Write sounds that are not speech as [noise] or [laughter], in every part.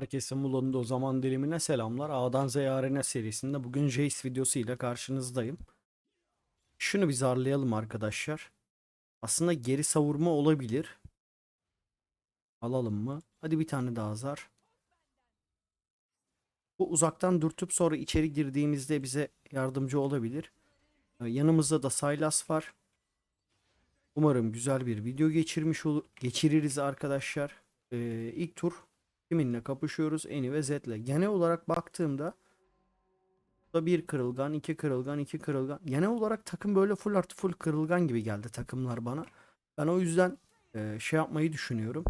Herkese Mula'nın o zaman dilimine selamlar. A'dan Z'ye Arena serisinde bugün Jace videosu ile karşınızdayım. Şunu bir zarlayalım arkadaşlar. Aslında geri savurma olabilir. Alalım mı? Hadi bir tane daha zar. Bu uzaktan dürtüp sonra içeri girdiğimizde bize yardımcı olabilir. Ee, Yanımızda da Sylas var. Umarım güzel bir video geçirmiş olur, geçiririz arkadaşlar. Ee, ilk tur kiminle kapışıyoruz? Eni ve Zed'le. Genel olarak baktığımda da bir kırılgan, iki kırılgan, iki kırılgan. Genel olarak takım böyle full artı full kırılgan gibi geldi takımlar bana. Ben o yüzden e, şey yapmayı düşünüyorum.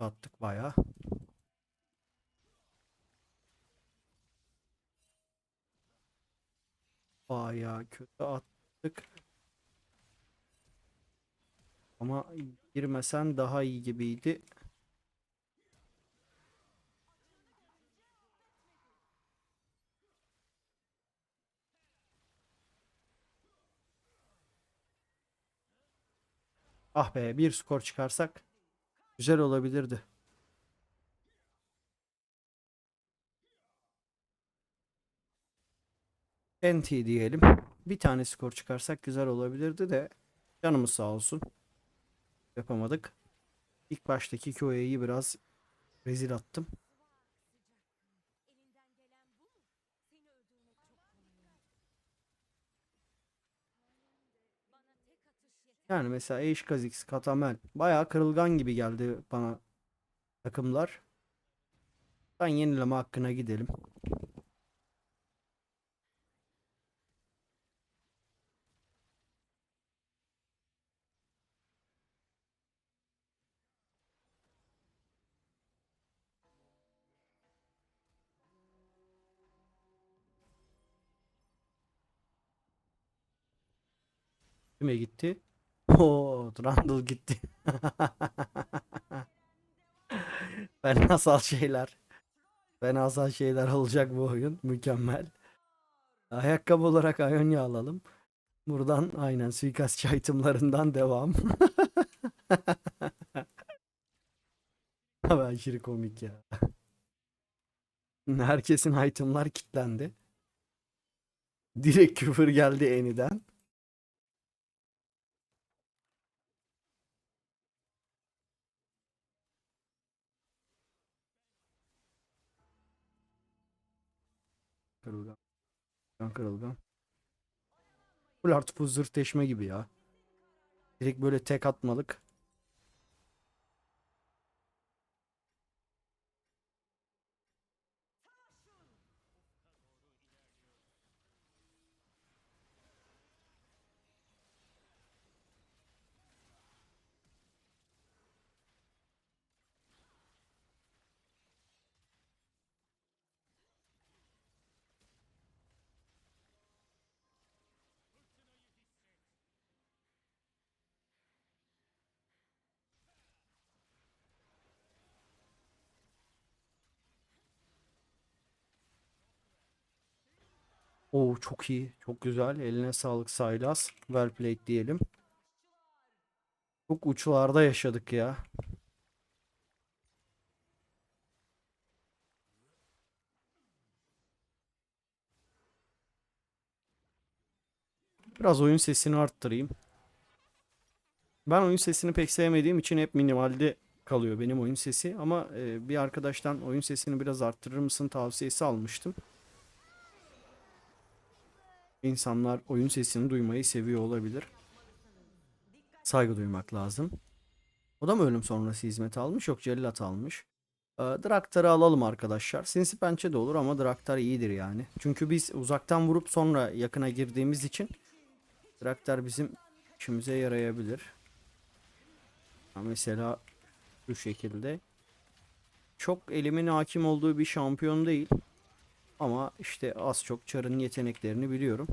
Attık bayağı. Bayağı kötü attık. Ama girmesen daha iyi gibiydi. Ah be bir skor çıkarsak güzel olabilirdi. NT diyelim. Bir tane skor çıkarsak güzel olabilirdi de canımız sağ olsun. Yapamadık. İlk baştaki Kyo'yu biraz rezil attım. Yani mesela Eish Kha'Zix, Katamel bayağı kırılgan gibi geldi bana takımlar. Ben yenileme hakkına gidelim. Kime gitti? [laughs] Oo, Trundle gitti. [laughs] Fenasal şeyler. Fenasal şeyler olacak bu oyun. Mükemmel. Ayakkabı olarak Ionia alalım. Buradan aynen suikastçı itemlarından devam. [laughs] Abi aşırı komik ya. Herkesin itemlar kilitlendi. Direkt küfür geldi Eni'den. Kırılgan kırılgan. Full artı full zırh deşme gibi ya. Direkt böyle tek atmalık. Oo çok iyi. Çok güzel. Eline sağlık Saylas. Well played diyelim. Çok uçlarda yaşadık ya. Biraz oyun sesini arttırayım. Ben oyun sesini pek sevmediğim için hep minimalde kalıyor benim oyun sesi. Ama e, bir arkadaştan oyun sesini biraz arttırır mısın tavsiyesi almıştım. İnsanlar oyun sesini duymayı seviyor olabilir. Saygı duymak lazım. O da mı ölüm sonrası hizmet almış? Yok cellat almış. Ee, Draktar'ı alalım arkadaşlar. Sinsi pençe de olur ama Draktar iyidir yani. Çünkü biz uzaktan vurup sonra yakına girdiğimiz için Draktar bizim işimize yarayabilir. Mesela şu şekilde. Çok elimin hakim olduğu bir şampiyon değil. Ama işte az çok Char'ın yeteneklerini biliyorum.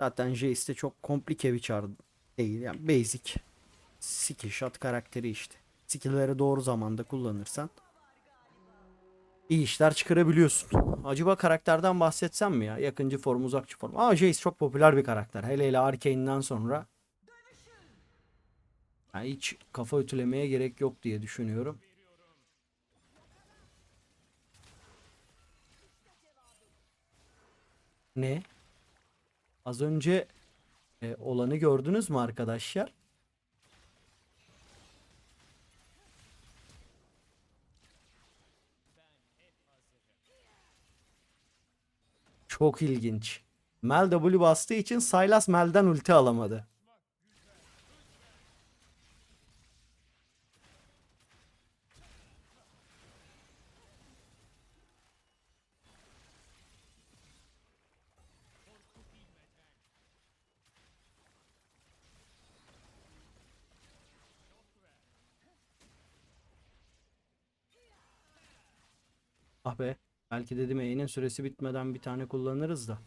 Zaten Jace de çok komplike bir Char değil. Yani basic skill shot karakteri işte. Skill'leri doğru zamanda kullanırsan iyi işler çıkarabiliyorsun. Acaba karakterden bahsetsem mi ya? Yakıncı form, uzakçı form. Aa Jace çok popüler bir karakter. Hele hele Arkane'den sonra. Yani hiç kafa ütülemeye gerek yok diye düşünüyorum. Ne? Az önce e, olanı gördünüz mü arkadaşlar? Çok ilginç. Mel W bastığı için Sylas Mel'den ulti alamadı. Be. Belki dedim E'nin süresi bitmeden bir tane kullanırız da.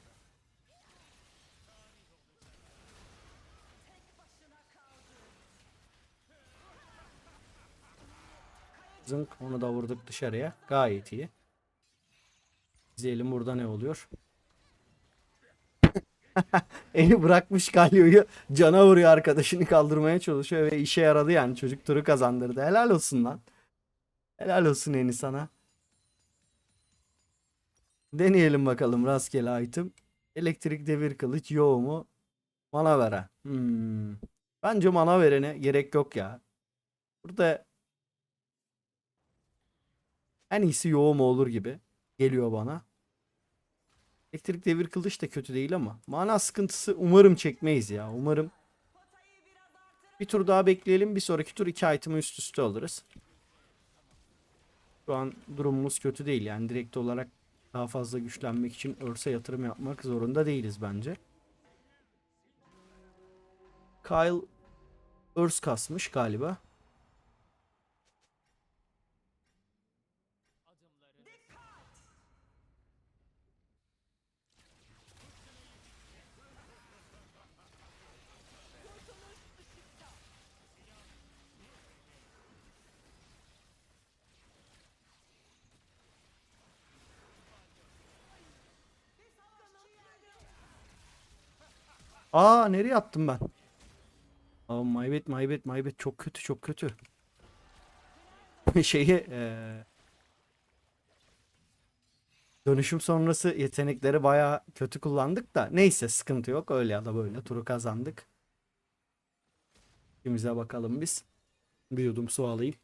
Zınk onu da vurduk dışarıya. Gayet iyi. İzleyelim burada ne oluyor. [laughs] Eli bırakmış Galio'yu cana vuruyor arkadaşını kaldırmaya çalışıyor ve işe yaradı yani çocuk turu kazandırdı. Helal olsun lan. Helal olsun Eni sana. Deneyelim bakalım rastgele item. Elektrik devir kılıç yo mu? Mana veren. Hmm. Bence mana verene gerek yok ya. Burada en iyisi yo mu olur gibi geliyor bana. Elektrik devir kılıç da kötü değil ama mana sıkıntısı umarım çekmeyiz ya. Umarım bir tur daha bekleyelim. Bir sonraki tur iki item'ı üst üste alırız. Şu an durumumuz kötü değil yani direkt olarak daha fazla güçlenmek için örse yatırım yapmak zorunda değiliz bence. Kyle örs kasmış galiba. Aa nereye attım ben? Aa bad, my bad. Çok kötü çok kötü. [laughs] Şeyi eee, dönüşüm sonrası yetenekleri baya kötü kullandık da neyse sıkıntı yok öyle ya da böyle turu kazandık. İşimize bakalım biz. Bir yudum su alayım.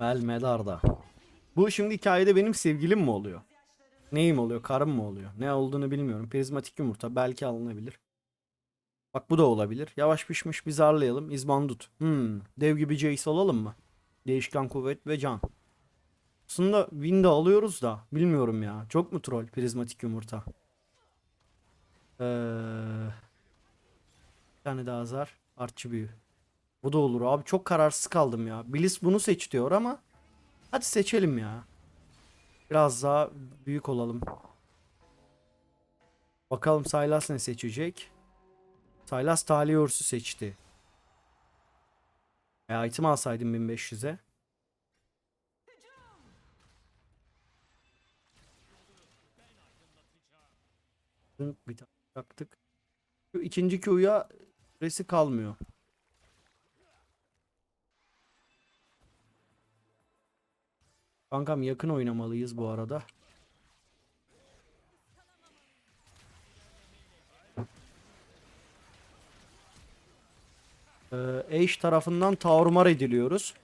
Mel Medarda. Bu şimdi hikayede benim sevgilim mi oluyor? Neyim oluyor? Karım mı oluyor? Ne olduğunu bilmiyorum. Prizmatik yumurta belki alınabilir. Bak bu da olabilir. Yavaş pişmiş bir zarlayalım. İzbandut. Hmm. Dev gibi Jace alalım mı? Değişken kuvvet ve can. Aslında win de alıyoruz da. Bilmiyorum ya. Çok mu troll prizmatik yumurta? Ee, bir tane daha zar. Artçı büyü. Bu da olur abi. Çok kararsız kaldım ya. Bliss bunu seç diyor ama. Hadi seçelim ya. Biraz daha büyük olalım. Bakalım Sylas ne seçecek? Sylas Tali Örsü seçti. E, item alsaydım 1500'e. Bir tane taktık. Şu ikinci Q'ya süresi kalmıyor. Kankam yakın oynamalıyız bu arada. Ee, Ashe tarafından tarumar ediliyoruz.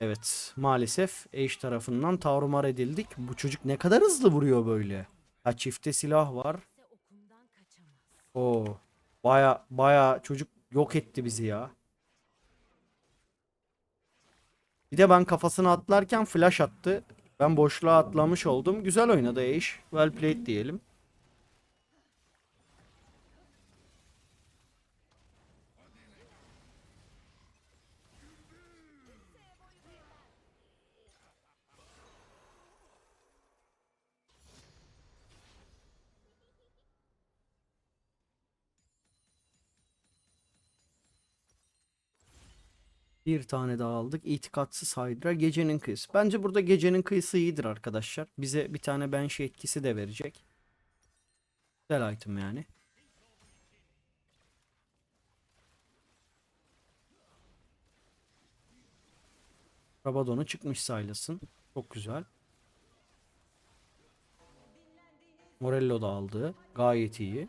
Evet maalesef Ashe tarafından tarumar edildik. Bu çocuk ne kadar hızlı vuruyor böyle. Ha çifte silah var. Oo baya baya çocuk yok etti bizi ya. Bir de ben kafasına atlarken flash attı. Ben boşluğa atlamış oldum. Güzel oynadı Ashe. Well played diyelim. Bir tane daha aldık. İtikatsız Hydra. Gecenin kıyısı. Bence burada gecenin kıyısı iyidir arkadaşlar. Bize bir tane Banshee etkisi de verecek. Güzel item yani. Rabadon'a çıkmış Sylas'ın. Çok güzel. Morello da aldı. Gayet iyi.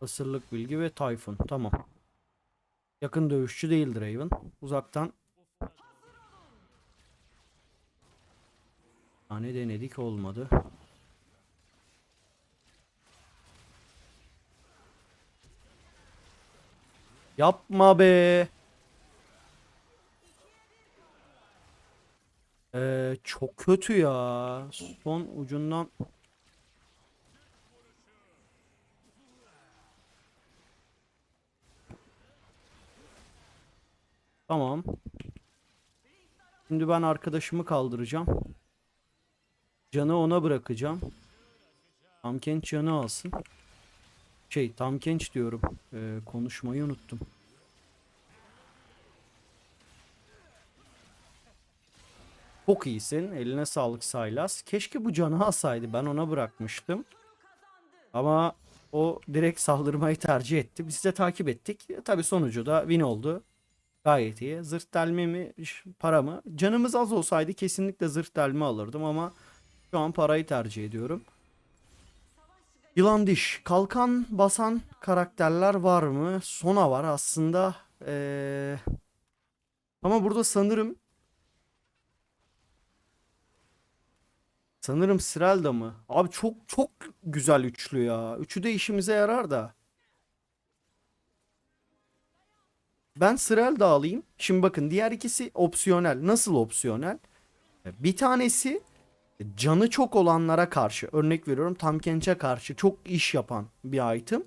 Asırlık bilgi ve Tayfun. Tamam. Yakın dövüşçü değildir Raven. Uzaktan tane denedik olmadı. Yapma be. Ee, çok kötü ya. Son ucundan Tamam. Şimdi ben arkadaşımı kaldıracağım. Canı ona bırakacağım. Tam Kenç canı alsın. Şey Tam Kenç diyorum. Ee, konuşmayı unuttum. Çok iyisin. Eline sağlık Saylas. Keşke bu canı alsaydı. Ben ona bırakmıştım. Ama o direkt saldırmayı tercih etti. Biz de takip ettik. Tabi sonucu da win oldu. Gayet iyi. Zırh delme mi para mı? Canımız az olsaydı kesinlikle zırh delme alırdım ama şu an parayı tercih ediyorum. Yılan diş. Kalkan basan karakterler var mı? Sona var aslında. Ee, Ama burada sanırım Sanırım Sirelda mı? Abi çok çok güzel üçlü ya. Üçü de işimize yarar da. Ben Sirelda alayım. Şimdi bakın diğer ikisi opsiyonel. Nasıl opsiyonel? Bir tanesi canı çok olanlara karşı. Örnek veriyorum Tam Kench'e karşı çok iş yapan bir item.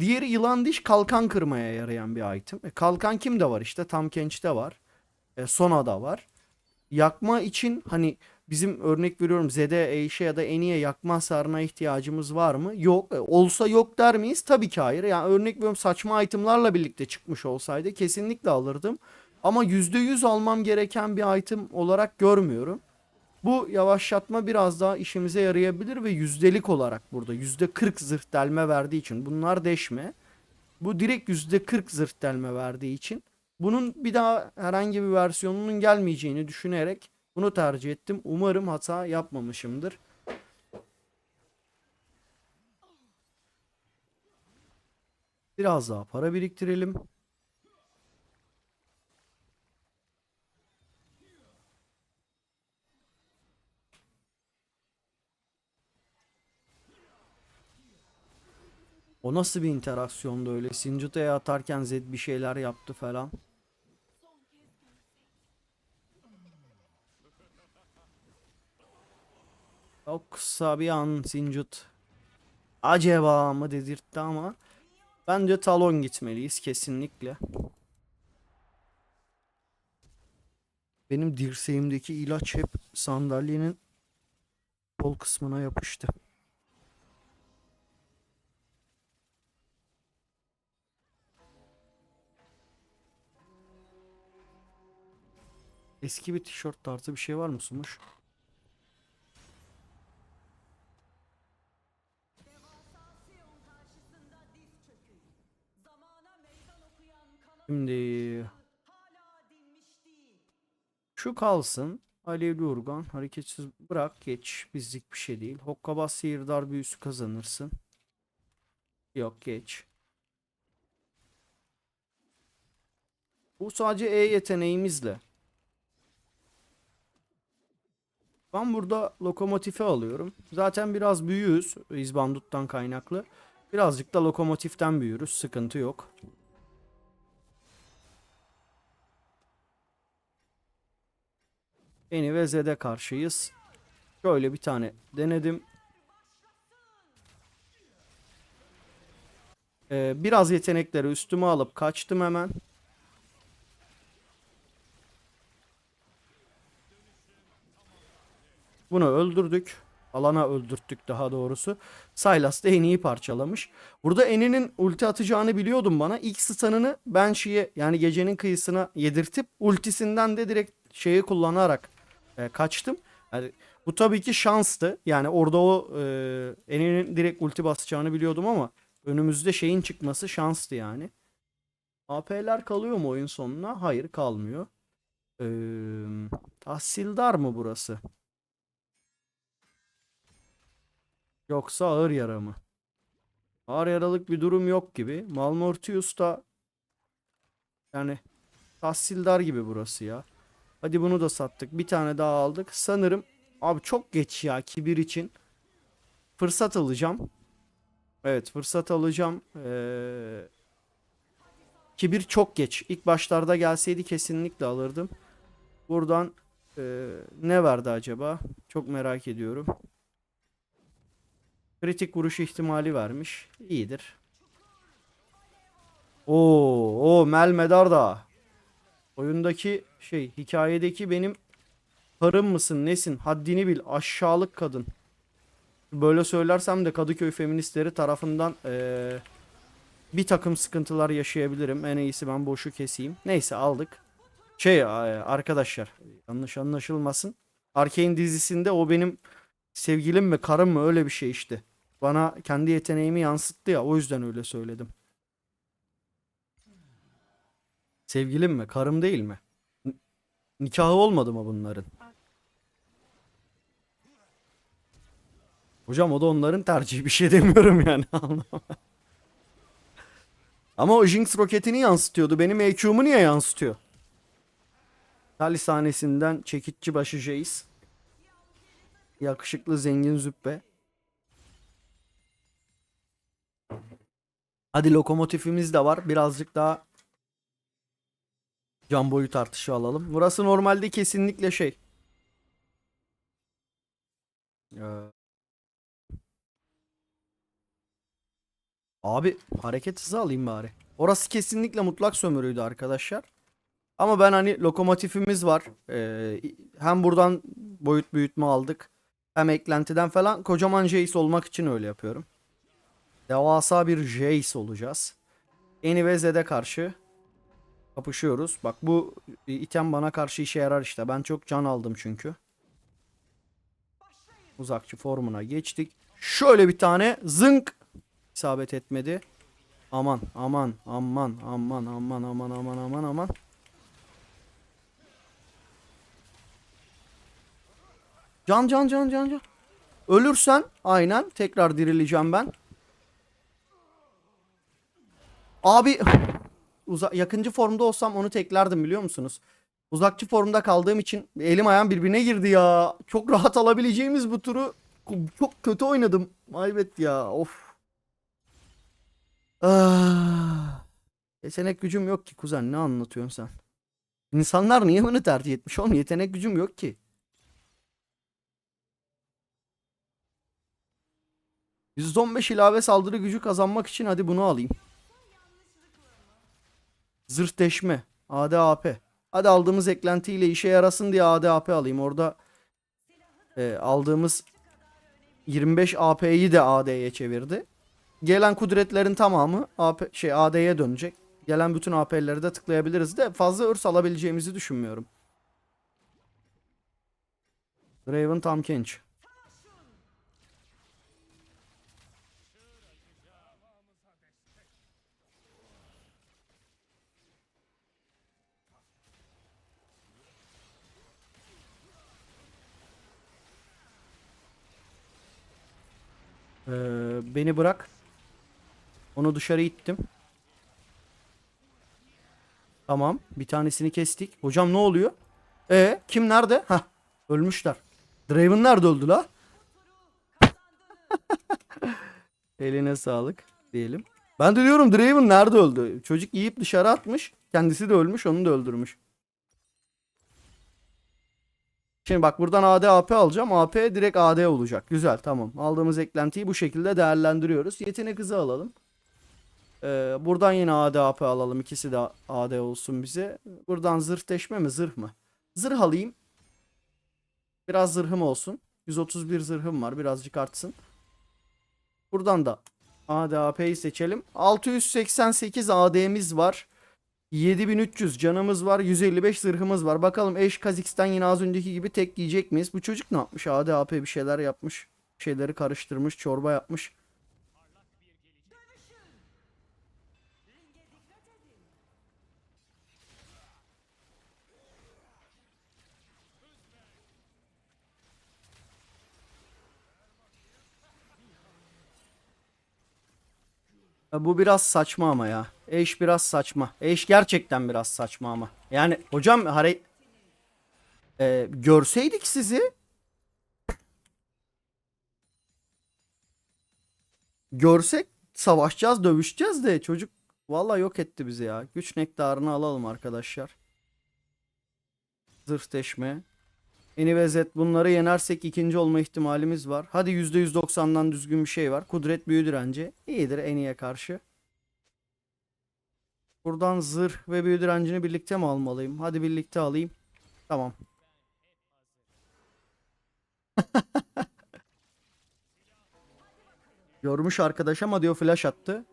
Diğeri yılan diş kalkan kırmaya yarayan bir item. E, kalkan kimde var işte? Tam Kench'te var. E, Sona'da var. Yakma için hani bizim örnek veriyorum Zede, Eişe ya da Eni'ye yakma hasarına ihtiyacımız var mı? Yok. E, olsa yok der miyiz? Tabii ki hayır. Yani örnek veriyorum saçma itemlarla birlikte çıkmış olsaydı kesinlikle alırdım. Ama %100 almam gereken bir item olarak görmüyorum. Bu yavaşlatma biraz daha işimize yarayabilir ve yüzdelik olarak burada %40 zırh delme verdiği için bunlar deşme. Bu direkt %40 zırh delme verdiği için bunun bir daha herhangi bir versiyonunun gelmeyeceğini düşünerek bunu tercih ettim. Umarım hata yapmamışımdır. Biraz daha para biriktirelim. O nasıl bir interaksiyondu öyle? Singita'ya atarken Zed bir şeyler yaptı falan. Çok kısa bir an Singit acaba mı dedirtti ama bence talon gitmeliyiz kesinlikle. Benim dirseğimdeki ilaç hep sandalyenin kol kısmına yapıştı. Eski bir tişört tarzı bir şey var mı Sumuş? Şimdi şu kalsın. Alevli urgan hareketsiz bırak geç bizlik bir şey değil. Hokkabaz sihirdar büyüsü kazanırsın. Yok geç. Bu sadece E yeteneğimizle. Ben burada lokomotifi alıyorum. Zaten biraz büyüğüz İzbandut'tan kaynaklı. Birazcık da lokomotiften büyürüz. Sıkıntı yok. Eni ve Zed'e karşıyız. Şöyle bir tane denedim. Ee, biraz yetenekleri üstüme alıp kaçtım hemen. Bunu öldürdük. Alana öldürttük daha doğrusu. Sylas da Eni'yi parçalamış. Burada Eni'nin ulti atacağını biliyordum bana. İlk stun'ını Banshee'ye yani gecenin kıyısına yedirtip ultisinden de direkt şeyi kullanarak e, kaçtım. Yani bu tabii ki şanstı. Yani orada o e, Eni'nin direkt ulti basacağını biliyordum ama önümüzde şeyin çıkması şanstı yani. AP'ler kalıyor mu oyun sonuna? Hayır kalmıyor. Ee, Tahsildar mı burası? Yoksa ağır yara mı? Ağır yaralık bir durum yok gibi. Malmortius da yani tahsildar gibi burası ya. Hadi bunu da sattık. Bir tane daha aldık. Sanırım abi çok geç ya kibir için. Fırsat alacağım. Evet fırsat alacağım. Ee, kibir çok geç. İlk başlarda gelseydi kesinlikle alırdım. Buradan e, ne verdi acaba? Çok merak ediyorum. Kritik vuruş ihtimali vermiş. İyidir. Oo, o Melmedar da. Oyundaki şey, hikayedeki benim karım mısın, nesin? Haddini bil, aşağılık kadın. Böyle söylersem de Kadıköy feministleri tarafından eee, bir takım sıkıntılar yaşayabilirim. En iyisi ben boşu keseyim. Neyse aldık. Şey arkadaşlar yanlış anlaşılmasın. Arkane dizisinde o benim sevgilim mi karım mı öyle bir şey işte. Bana kendi yeteneğimi yansıttı ya o yüzden öyle söyledim. Sevgilim mi karım değil mi? Nikahı olmadı mı bunların? Hocam o da onların tercihi bir şey demiyorum yani. [laughs] Ama o Jinx roketini yansıtıyordu. Benim EQ'mu niye yansıtıyor? Tali sahnesinden çekitçi başı Jace. Yakışıklı zengin züppe. Hadi lokomotifimiz de var. Birazcık daha can boyu tartışı alalım. Burası normalde kesinlikle şey. Ee, Abi hareket hızı alayım bari. Orası kesinlikle mutlak sömürüydü arkadaşlar. Ama ben hani lokomotifimiz var. Ee, hem buradan boyut büyütme aldık. Hem eklentiden falan kocaman Jace olmak için öyle yapıyorum. Devasa bir Jace olacağız. Eni ve Zed'e karşı kapışıyoruz. Bak bu item bana karşı işe yarar işte. Ben çok can aldım çünkü. Uzakçı formuna geçtik. Şöyle bir tane zınk isabet etmedi. Aman aman aman aman aman aman aman aman aman. Can can can can can. Ölürsen aynen tekrar dirileceğim ben. Abi uza yakıncı formda olsam onu teklerdim biliyor musunuz? Uzakçı formda kaldığım için elim ayağım birbirine girdi ya. Çok rahat alabileceğimiz bu turu çok kötü oynadım. Maybet ya. Of. Ah. Yetenek gücüm yok ki kuzen ne anlatıyorsun sen? İnsanlar niye bunu tercih etmiş oğlum? Yetenek gücüm yok ki. %15 ilave saldırı gücü kazanmak için hadi bunu alayım. Zırh deşme. ADAP. Hadi aldığımız eklentiyle işe yarasın diye ADAP alayım. Orada e, aldığımız 25 AP'yi de AD'ye çevirdi. Gelen kudretlerin tamamı AP, şey AD'ye dönecek. Gelen bütün AP'leri de tıklayabiliriz de fazla örs alabileceğimizi düşünmüyorum. Draven tam Ee, beni bırak. Onu dışarı ittim. Tamam. Bir tanesini kestik. Hocam ne oluyor? E kim nerede? Hah. Ölmüşler. Draven nerede öldü la? [laughs] Eline sağlık diyelim. Ben de diyorum Draven nerede öldü? Çocuk yiyip dışarı atmış. Kendisi de ölmüş. Onu da öldürmüş. Şimdi bak buradan AD AP alacağım. AP direkt AD olacak. Güzel tamam. Aldığımız eklentiyi bu şekilde değerlendiriyoruz. Yetenek hızı alalım. Ee, buradan yine AD AP alalım. İkisi de AD olsun bize. Buradan zırh deşme mi zırh mı? Zırh alayım. Biraz zırhım olsun. 131 zırhım var. Birazcık artsın. Buradan da ADAP'yi seçelim. 688 AD'miz var. 7300 canımız var. 155 zırhımız var. Bakalım Eş Kazix'ten yine az önceki gibi tek yiyecek miyiz? Bu çocuk ne yapmış? ADAP bir şeyler yapmış. Şeyleri karıştırmış. Çorba yapmış. Ya Bu biraz saçma ama ya. Eş biraz saçma. Eş gerçekten biraz saçma ama. Yani hocam hare Ee, görseydik sizi görsek savaşacağız, dövüşeceğiz de çocuk vallahi yok etti bizi ya. Güç nektarını alalım arkadaşlar. Zırh deşme. Eni ve bunları yenersek ikinci olma ihtimalimiz var. Hadi %190'dan düzgün bir şey var. Kudret büyü direnci. İyidir Eni'ye karşı. Buradan zırh ve büyü direncini birlikte mi almalıyım? Hadi birlikte alayım. Tamam. [laughs] Görmüş arkadaş ama diyor flash attı.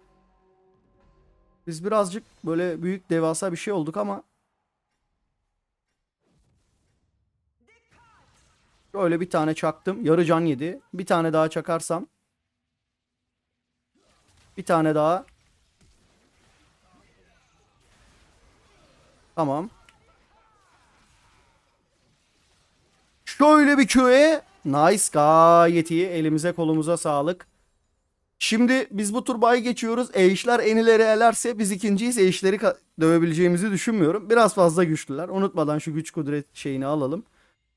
Biz birazcık böyle büyük devasa bir şey olduk ama Şöyle bir tane çaktım. Yarı can yedi. Bir tane daha çakarsam. Bir tane daha. Tamam. Şöyle bir köye. Nice gayet iyi. Elimize kolumuza sağlık. Şimdi biz bu turbayı geçiyoruz. Eğişler enileri elerse biz ikinciyiz. Eğişleri dövebileceğimizi düşünmüyorum. Biraz fazla güçlüler. Unutmadan şu güç kudret şeyini alalım.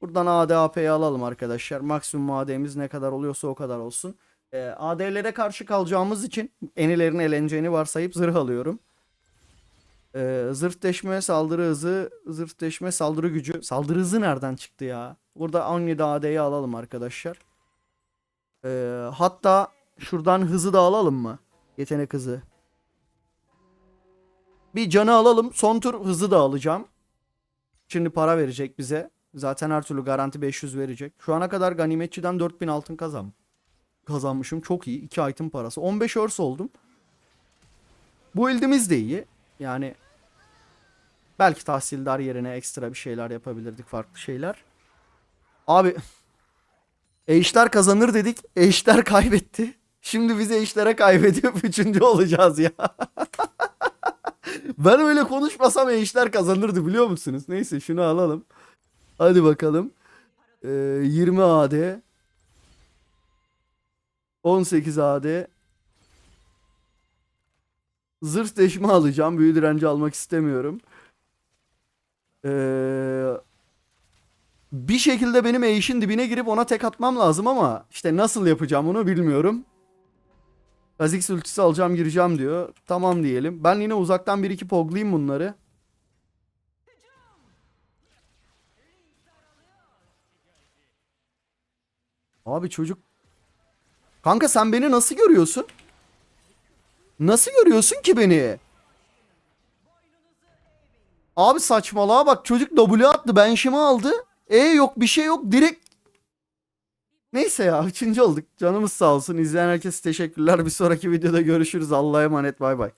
Buradan ADAP'yi alalım arkadaşlar. Maksimum AD'miz ne kadar oluyorsa o kadar olsun. Ee, AD'lere karşı kalacağımız için enilerin eleneceğini varsayıp zırh alıyorum. Ee, zırh deşme, saldırı hızı, zırh deşme, saldırı gücü. Saldırı hızı nereden çıktı ya? Burada 17 AD'yi alalım arkadaşlar. Ee, hatta şuradan hızı da alalım mı? Yetenek hızı. Bir canı alalım. Son tur hızı da alacağım. Şimdi para verecek bize. Zaten her türlü garanti 500 verecek. Şu ana kadar ganimetçiden 4000 altın kazan. Kazanmışım. Çok iyi. 2 item parası. 15 örs oldum. Bu ildimiz de iyi. Yani belki tahsildar yerine ekstra bir şeyler yapabilirdik. Farklı şeyler. Abi [laughs] Eşler kazanır dedik. Eşler kaybetti. Şimdi bize eşlere kaybediyor. [laughs] Üçüncü olacağız ya. [laughs] ben öyle konuşmasam eşler kazanırdı biliyor musunuz? Neyse şunu alalım. Hadi bakalım. Ee, 20 AD. 18 AD. Zırh deşme alacağım. Büyü direnci almak istemiyorum. Ee, bir şekilde benim eşin dibine girip ona tek atmam lazım ama işte nasıl yapacağım onu bilmiyorum. Kha'Zix ultisi alacağım gireceğim diyor. Tamam diyelim. Ben yine uzaktan bir iki poglayayım bunları. Abi çocuk. Kanka sen beni nasıl görüyorsun? Nasıl görüyorsun ki beni? Abi saçmalığa bak çocuk W attı ben şimi aldı. E yok bir şey yok direkt. Neyse ya üçüncü olduk. Canımız sağ olsun. İzleyen herkese teşekkürler. Bir sonraki videoda görüşürüz. Allah'a emanet bay bay.